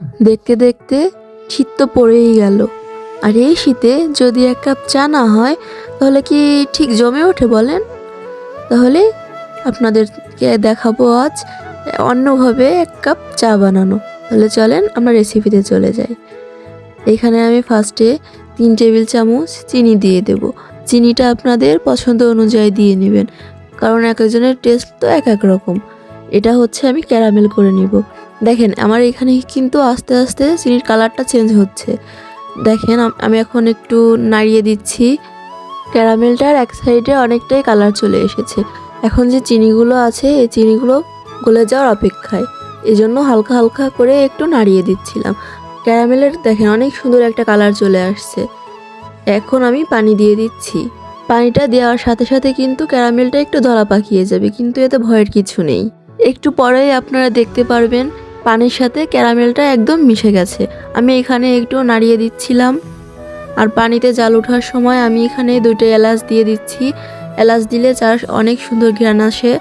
দেখতে দেখতে শীত তো পড়েই গেল। আর এই শীতে যদি এক কাপ চা না হয়, তাহলে কি ঠিক জমে ওঠে বলেন? তাহলে আপনাদেরকে দেখাবো আজ অন্যভাবে এক কাপ চা বানানো। তাহলে চলেন আমরা রেসিপিতে চলে যাই। এখানে আমি ফার্স্টে তিন টেবিল চামচ চিনি দিয়ে দেব। চিনিটা আপনাদের পছন্দ অনুযায়ী দিয়ে নেবেন। কারণ এক একজনের টেস্ট তো এক এক রকম। এটা হচ্ছে আমি ক্যারামেল করে নিব। দেখেন, আমার এখানে কিন্তু আস্তে আস্তে চিনির কালারটা চেঞ্জ হচ্ছে। দেখেন, আমি এখন একটু নাড়িয়ে দিচ্ছি। ক্যারামেলটার এক সাইডে অনেকটাই কালার চলে এসেছে। এখন যে চিনিগুলো আছে, এই চিনিগুলো গলে যাওয়ার অপেক্ষায়। এই জন্য হালকা হালকা করে একটু নাড়িয়ে দিচ্ছিলাম। ক্যারামেলের দেখেন, অনেক সুন্দর একটা কালার চলে আসছে। এখন আমি পানি দিয়ে দিচ্ছি। পানিটা দেওয়ার সাথে সাথে কিন্তু ক্যারামেলটা একটু ধরা পাকিয়ে যাবে, কিন্তু এতে ভয়ের কিছু নেই। একটু পরেই আপনারা দেখতে পারবেন পানির সাথে ক্যারামেলটা একদম মিশে গেছে। আমি এখানে একটু নাড়িয়ে দিচ্ছিলাম। আর পানিতে জাল ওঠার সময় আমি এখানে দুটো এলাচ দিয়ে দিচ্ছি। এলাচ দিলে চার অনেক সুন্দর ঘ্রাণ আসে।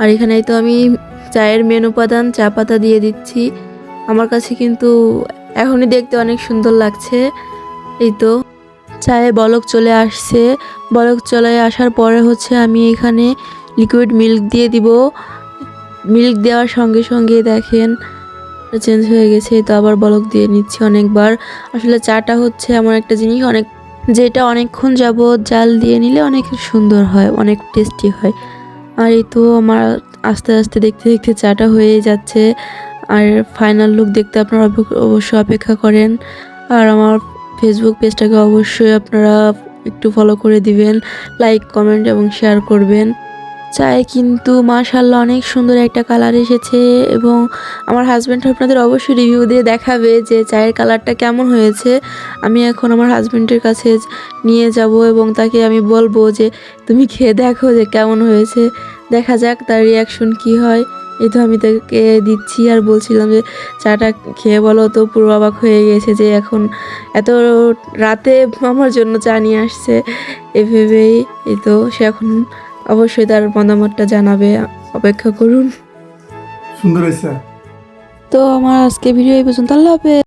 আর এখানে তো আমি চায়ের মেন উপাদান চা পাতা দিয়ে দিচ্ছি। আমার কাছে কিন্তু এখনই দেখতে অনেক সুন্দর লাগছে। এই তো চায়ে বলক চলে আসছে। বলক চলে আসার পরে হচ্ছে আমি এখানে লিকুইড মিল্ক দিয়ে দিব। মিল্ক দেওয়ার সঙ্গে সঙ্গে দেখেন চেঞ্জ হয়ে গেছে তো আবার বলক দিয়ে নিচ্ছি অনেকবার। আসলে চাটা হচ্ছে এমন একটা জিনিস, অনেক, যেটা অনেকক্ষণ যাবৎ জাল দিয়ে নিলে অনেক সুন্দর হয়, অনেক টেস্টি হয়। আর এই তো আমার আস্তে আস্তে দেখতে দেখতে চাটা হয়ে যাচ্ছে, আর ফাইনাল লুক দেখতে আপনারা অবশ্যই অপেক্ষা করেন। আর আমার ফেসবুক পেজটাকে অবশ্যই আপনারা একটু ফলো করে দিবেন লাইক কমেন্ট এবং শেয়ার করবেন। চায়ে কিন্তু মাশাল্লাহ অনেক সুন্দর একটা কালার এসেছে এবং আমার হাজব্যান্ড আপনাদের অবশ্যই রিভিউ দিয়ে দেখাবে যে চায়ের কালারটা কেমন হয়েছে। আমি এখন আমার হাজব্যান্ডের কাছে নিয়ে যাব এবং তাকে আমি বলব যে, তুমি খেয়ে দেখো যে কেমন হয়েছে। দেখা যাক তার রিয়াকশন কি হয়। এই তো আমি তাকে দিচ্ছি আর বলছিলাম যে, চাটা খেয়ে বলো তো। পুরো অবাক হয়ে গেছে যে এখন এত রাতে আমার জন্য চা নিয়ে আসছে। এ ভেবেই এই তো সে এখন অবশ্যই তার মতামতটা জানাবে। অপেক্ষা করুন। সুন্দর হয়েছে। তো আমার আজকে ভিডিও এই পর্যন্ত। আল্লাহ হাফেজ।